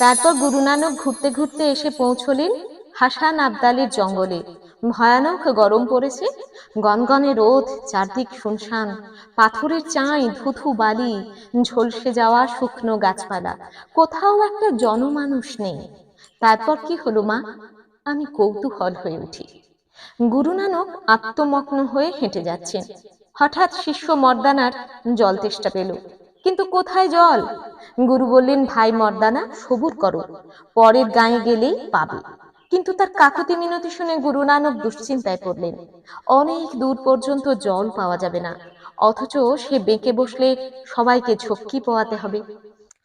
তারপর গুরু নানক ঘুরতে ঘুরতে এসে পৌঁছলেন হাসান আবদালের জঙ্গলে। ভয়ানক গরম পড়েছে। গনগনে রোদ, চারদিক শুনশান, পাথরের চাই, ধুধু বালি, ঝলসে যাওয়া শুকনো গাছপালা। কোথাও একটা জনমানুষ নেই। তারপর কি হলো মা? আমি কৌতূহল হয়ে উঠি। গুরু নানক আত্মমগ্ন হয়ে হেঁটে যাচ্ছেন। হঠাৎ শিষ্য মর্দানার জল তেষ্টা পেল। কিন্তু কোথায় জল? গুরু বললেন, ভাই মর্দানা, সবুর করো। পরের গায়ে গেলেই পাবে। কিন্তু তার কাকুতি মিনতি শুনে গুরু নানক দুশ্চিন্তায় পড়লেন। অনেক দূর পর্যন্ত জল পাওয়া যাবে না। অথচ সে বেঁকে বসলে সবাইকে ঝক্কি পোয়াতে হবে।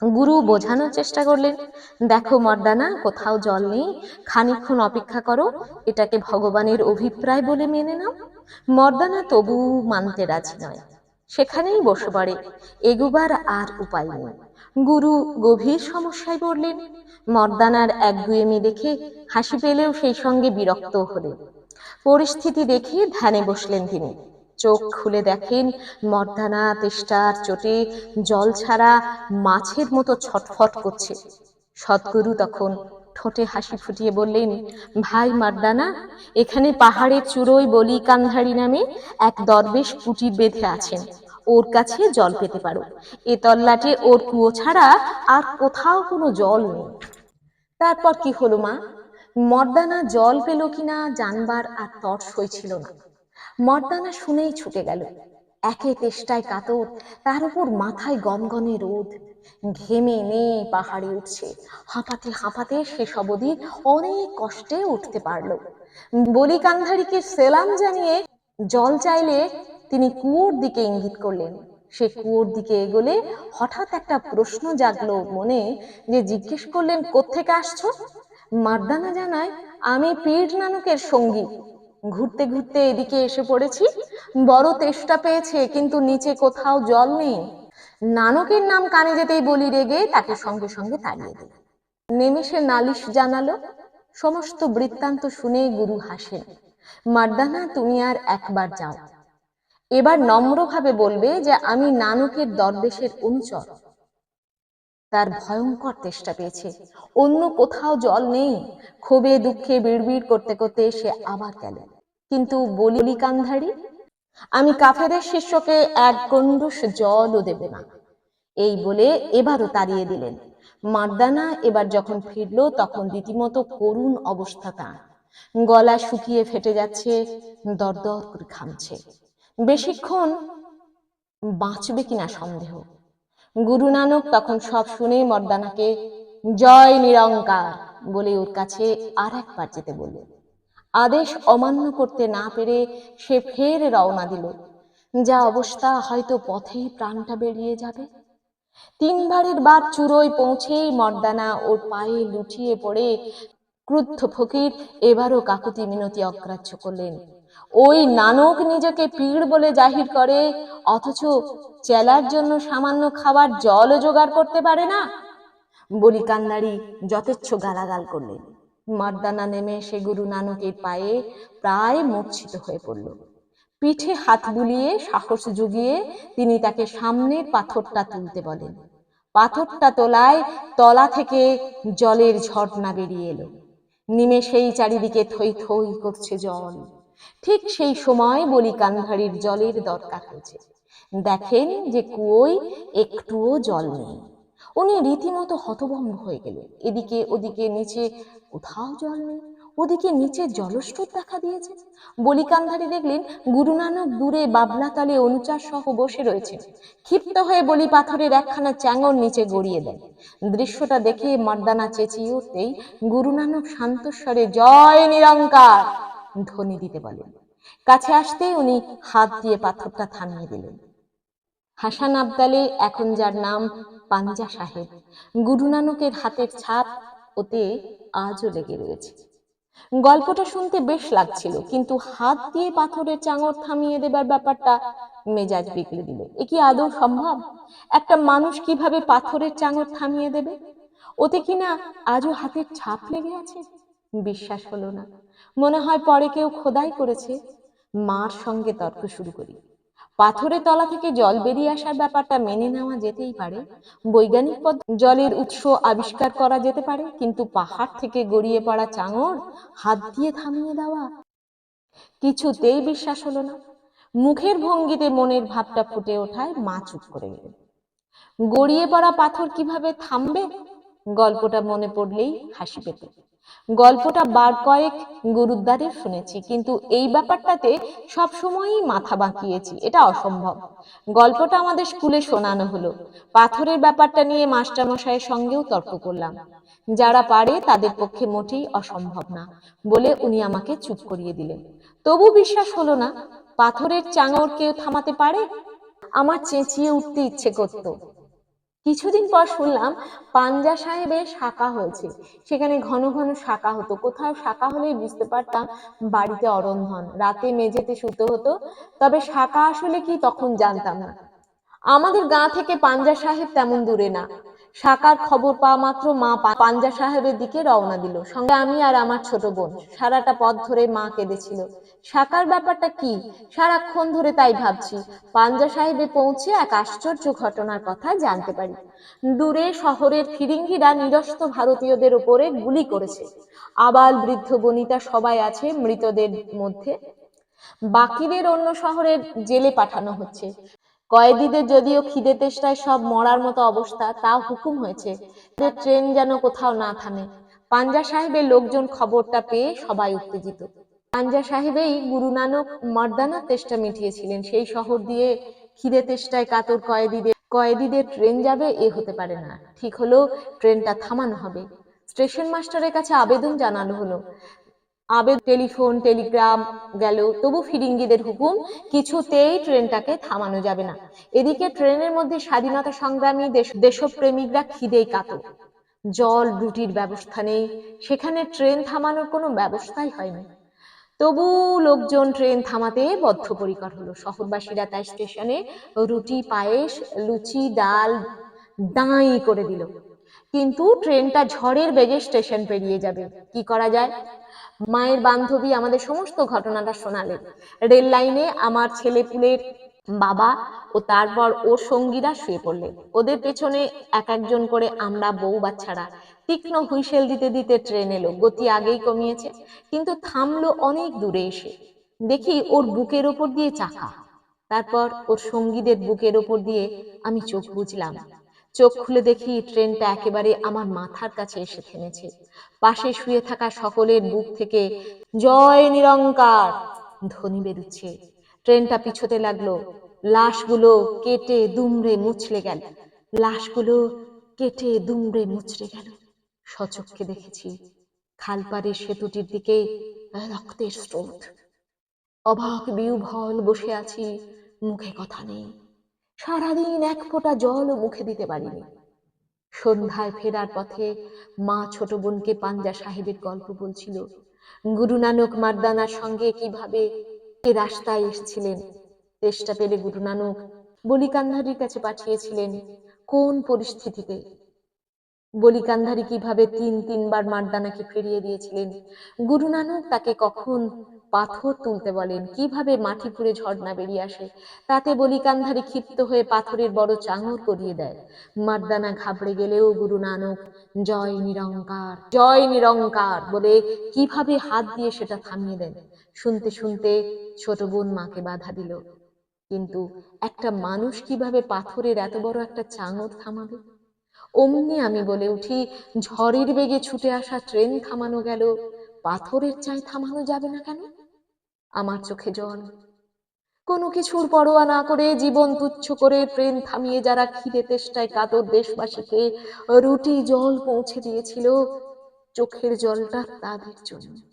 গুরু বোঝানোর চেষ্টা করলেন, দেখো মর্দানা, কোথাও জল নেই। খানিক্ষণ অপেক্ষা করো। এটাকে ভগবানের অভিপ্রায় বলে মেনে নাও। মর্দানা তবু মানতে রাজি নয়। সেখানেই বসে পড়ে। এগুবার আর উপায় নেই। গুরু গভীর সমস্যায় পড়লেন। মর্দানার এক দুয়েমি দেখে হাসি পেলেও সেই সঙ্গে বিরক্ত হলেন। পরিস্থিতি দেখে ধ্যানে বসলেন তিনি। চোখ খুলে দেখেন মর্দানা তেষ্টার চোটে জল ছাড়া মাছের মতো ছটফট করছে। সদ্গুরু তখন ঠোঁটে হাসি ফুটিয়ে বললেন, ভাই মার্দানা, এখানে পাহাড়ের চূড়োয় বলি কান্ধারি নামে এক দরবেশ কুটির বেঁধে আছেন। ওর কাছে জল পেতে পারো। এ তল্লাটে ওর কুয়ো ছাড়া আর কোথাও কোনো জল নেই। তারপর কি হলো মা? মর্দানা জল পেল কিনা জানবার আর তর সইছিল না। মর্দানা শুনেই ছুটে গেল। একে তেষ্টায় কাতর, তার উপর মাথায় গনগনে রোদ। ঘেমে নে পাহাড়ে উঠছে। হাঁপাতে হাঁপাতে শেষ অবধি অনেক কষ্টে উঠতে পারল। বলি কান্ধারীকে সেলাম জানিয়ে জল চাইলে তিনি কুয়োর দিকে ইঙ্গিত করলেন। সে কুয়োর দিকে এগোলে হঠাৎ একটা প্রশ্ন জাগলো মনে যে জিজ্ঞেস করলেন, কোত্থেকে আসছো? মার্দানা জানায়, আমি পীর নানকের সঙ্গী। ঘুরতে ঘুরতে এদিকে এসে পড়েছি। বড় তেষ্টা পেয়েছে, কিন্তু নিচে কোথাও জল নেই। নানকের নাম কানে যেতেই বলি রেগে, তাকে সঙ্গে সঙ্গে তাড়িয়ে দিল নেমে সে নালিশ জানালো। সমস্ত বৃত্তান্ত শুনে গুরু হাসেন, মার্দানা, তুমি আর একবার যাও। এবার নম্রভাবে বলবে যে, আমি নানকের দরবেশের অনুচর। তার ভয়ঙ্কর তেষ্টা পেয়েছে। অন্য কোথাও জল নেই। ক্ষোভে, দুঃখে, বিড়বিড় করতে করতে সে আবার গেল। কিন্তু বলি কান্ধারি, আমি কাফেরের শিষ্যকে এক গণ্ডুষ জলও দেবে না। এই বলে এবারও তাড়িয়ে দিলেন। মার্দানা এবার যখন ফিরলো, তখন রীতিমতো করুণ অবস্থা তার। গলা শুকিয়ে ফেটে যাচ্ছে, দরদর করে ঘামছে। বেশিক্ষণ বাঁচবে কিনা সন্দেহ? গুরু নানক তখন সব শুনে মর্দানাকে, জয় নিরঙ্কার বলে ওর কাছে আর একবার যেতে বললেন। আদেশ অমান্য করতে না পেরে সে ফের রওনা দিল। যা অবস্থা হয়তো পথেই প্রাণটা বেরিয়ে যাবে। তিনবারের বার চূড়োয় পৌঁছেই মর্দানা ওর পায়ে লুটিয়ে পড়ে ক্রুদ্ধ ফকির এবারও কাকুতি মিনতি অগ্রাহ্য করলেন। ওই নানক নিজেকে পীড় বলে জাহির করে, অথচ চেলার জন্য সামান্য খাবার জলও জোগাড় করতে পারে না। বলি কান্নারি যথেচ্ছ গালাগাল করলেন। মারদানা নেমে সে গুরু নানকের পায়ে প্রায় মূর্ছিত হয়ে পড়ল। পিঠে হাত বুলিয়ে সাহস জুগিয়ে তিনি তাকে সামনের পাথরটা তুলতে বলেন। পাথরটা তোলায় তলা থেকে জলের ঝর্ণা বেরিয়ে এলো। নিমেষেই চারিদিকে থই থই করছে জল। ঠিক সেই সময় বলি কান্ধারির জলের দরকার হয়েছে দেখেন যে কুয়োয় একটুও জল নেই। উনি রীতিমতো হতভম্ব হয়ে গেলেন। এদিকে ওদিকে নিচে কোথাও জল নেই। ওদিকে নিচে জলস্রোত দেখা দিয়েছে। বলিকান্ধারী দেখলেন গুরু নানক দূরে বাবলা তালে অনুচার সহ বসে রয়েছেন। ক্ষিপ্ত হয়ে বলি পাথরের একখানা চ্যাঙর নিচে গড়িয়ে দেন। দৃশ্যটা দেখে মর্দানা চেঁচিয়ে উঠতেই গুরু নানক শান্তস্বরে, জয় নিরঙ্কার! ধ্বনি দিতে বলেন। কাছে আসতেই উনি হাত দিয়ে পাথরটা থামিয়ে দিলেন। হাসান আবদালে, এখন যার নাম পাঞ্জা সাহেব গুরু নানকের হাতের ছাপ ওতে আজও লেগে রয়েছে। গল্পটা শুনতে বেশ লাগছিল, কিন্তু হাত দিয়ে পাথরের চাঙর থামিয়ে দেবার ব্যাপারটা মেজাজ বিগড়ে দিল। এ কি আদৌ সম্ভব? একটা মানুষ কীভাবে পাথরের চাঙর থামিয়ে দেবে? ওতে কিনা আজও হাতের ছাপ লেগে আছে? বিশ্বাস হলো না। মনে হয় পরে কেউ খোদাই করেছে। মার সঙ্গে তর্ক শুরু করি। পাথরের তলা থেকে জল বেরিয়ে আসার ব্যাপারটা মেনে নেওয়া যেতেই পারে। বৈজ্ঞানিক পদ, জলের উৎস আবিষ্কার করা যেতে পারে, কিন্তু পাহাড় থেকে গড়িয়ে পড়া চাঙড়, হাত দিয়ে থামিয়ে দেওয়া, কিছুতেই বিশ্বাস হলো না। মুখের ভঙ্গিতে মনের ভাবটা ফুটে ওঠায় মা চুপ করে গেলেন। গড়িয়ে পড়া পাথর কীভাবে থামবে? গল্পটা মনে পড়লেই হাসি পেত। গল্পটা বার কয়েক গুরুদ্বারের শুনেছি, কিন্তু এই ব্যাপারটাতে সব সময়ই মাথা বাঁকিয়েছি, এটা অসম্ভব। গল্পটা আমাদের স্কুলে শোনানো হলো। পাথরের ব্যাপারটা নিয়ে মাস্টারমশাইয়ের সঙ্গেও তর্ক করলাম। যারা পারে তাদের পক্ষে মোটেই অসম্ভব না বলে উনি আমাকে চুপ করিয়ে দিলেন। তবু বিশ্বাস হলো না, পাথরের চাঙড় কেউ থামাতে পারে? আমার চেঁচিয়ে উঠতে ইচ্ছে করত। কিছুদিন পর শুনলাম পাঞ্জা সাহেবের শাখা হয়েছে। সেখানে ঘন ঘন শাখা হতো। কোথাও শাখা হলেই বুঝতে পারতাম বাড়িতে অরন্ধন, রাতে মেঝেতে শুতে হতো। তবে শাখা আসলে কি তখন জানতাম না। আমাদের গা থেকে পাঞ্জা সাহেব তেমন দূরে না। শাকার খবর পাওয়া মাত্র মা পাঞ্জা সাহেবের দিকে রওনা দিল। সঙ্গে আমি আর আমার ছোট বোন। সারাটা পথ ধরে মা কেঁদেছিল। সাকার ব্যাপারটা কি? সারাক্ষণ ধরে তাই ভাবছি। পাঞ্জা সাহেবে পৌঁছে এক আশ্চর্য ঘটনার কথা জানতে পারি। দূরে শহরের ফিরিঙ্গিরা নিরস্ত ভারতীয়দের উপরে গুলি করেছে। আবাল বৃদ্ধ বনিতা সবাই আছে মৃতদের মধ্যে। বাকিদের অন্য শহরের জেলে পাঠানো হচ্ছে। কয়েদিদের যদিও খিদে তেষ্টায় সব মরার মতো অবস্থা তাও হুকুম হয়েছে। ট্রেন যেন কোথাও না থামে। পাঞ্জা সাহেবের লোকজন খবরটা পেয়ে সবাই উত্তেজিত। পাঞ্জা সাহেবেই গুরু নানক মর্দানার তেষ্টা মিটিয়েছিলেন। সেই শহর দিয়ে খিদে তেষ্টায় কাতর কয়েদিদের কয়েদিদের ট্রেন যাবে এ হতে পারে না। ঠিক হলো, ট্রেনটা থামানো হবে। স্টেশন মাস্টারের কাছে আবেদন জানানো হলো। আবেদ টেলিফোন, টেলিগ্রাম গেল তবু ফিরিঙ্গিদের হুকুম, কিছুতেই ট্রেনটাকে থামানো যাবে না। এদিকে ট্রেনের মধ্যে স্বাধীনতা সংগ্রামী দেশ- দেশপ্রেমিকরা খিদেই কাতর। জল, রুটির ব্যবস্থা নেই। সেখানে ট্রেন থামানোর কোনো ব্যবস্থাই হয়নি তবু লোকজন ট্রেন থামাতে বদ্ধপরিকর হলো। শহরবাসীরা তাই স্টেশনে রুটি, পায়েস, লুচি, ডাল দাঁই করে দিল। কিন্তু ট্রেনটা ঝড়ের বেগে স্টেশন পেরিয়ে যাবে। কি করা যায়? মায়ের বান্ধবী আমাদের সমস্ত ঘটনাটা শোনালেন। রেল লাইনে আমার ছেলেপুলের বাবা ও তারপর ওর সঙ্গীরা শুয়ে পড়লেন। ওদের পেছনে এক একজন করে আমরা বউ বাচ্চারা। তীক্ষ্ণ হুইসেল দিতে দিতে ট্রেন এলো, গতি আগেই কমিয়েছে, কিন্তু থামলো অনেক দূরে এসে। দেখি ওর বুকের ওপর দিয়ে চাকা। তারপর ওর সঙ্গীদের বুকের ওপর দিয়ে আমি চোখ বুঝলাম চোখ খুলে দেখি ট্রেনটা একেবারে আমার মাথার কাছে এসে থেমেছে। পাশে শুয়ে থাকা সকলের বুক থেকে, জয় নিরঙ্কার! ধ্বনি বেরুচ্ছে। ট্রেনটা পিছোতে লাগল। লাশগুলো কেটে দুমড়ে মুছলে গেল। লাশগুলো কেটে দুমড়ে মুচড়ে গেল। সচক্ষে দেখেছি খালপাড়ের সেতুটির দিকে রক্তের স্রোত। অবাক বিউভল বসে আছি, মুখে কথা নেই। সারাদিন এক ফোঁটা জলও মুখে দিতে পারিনি। সন্ধ্যায় ফেরার পথে মা ছোট বোনকে পাঞ্জা সাহেবের গল্প বলছিল, গুরু নানক মারদানার সঙ্গে কীভাবে এ রাস্তায় এসেছিলেন? চেষ্টা পেলে গুরু নানক বলিকান্ধারির কাছে পাঠিয়েছিলেন কোন পরিস্থিতিতে? বলিকান্ধারী কীভাবে তিন তিনবার মারদানাকে ফিরিয়ে দিয়েছিলেন? গুরু নানক তাকে কখন পাথর তুলতে বলেন, কীভাবে মাটি ফুঁড়ে ঝর্ণা বেরিয়ে আসে? তাতে বলিকান্ধারী ক্ষিপ্ত হয়ে পাথরের বড় চাঙর করিয়ে দেয়। মারদানা ঘাবড়ে গেলেও গুরু নানক, জয় নিরঙ্কার জয় নিরঙ্কার বলে কীভাবে হাত দিয়ে সেটা থামিয়ে দেন। শুনতে শুনতে ছোট বোন মাকে বাধা দিল। কিন্তু একটা মানুষ কীভাবে পাথরের এত বড় একটা চাঙর থামাবে? অমনি আমি বলে উঠি, ঝড়ের বেগে ছুটে আসা ট্রেন থামানো গেল। পাথরের চাই থামানো যাবে না কেন? আমার চোখে জল। কোনো কিছুর পরোয়া না করে জীবন তুচ্ছ করে ট্রেন থামিয়ে যারা খিদে তেষ্টায় কাতর দেশবাসীকে রুটি জল পৌঁছে দিয়েছিল, চোখের জলটা তাদের জন্য।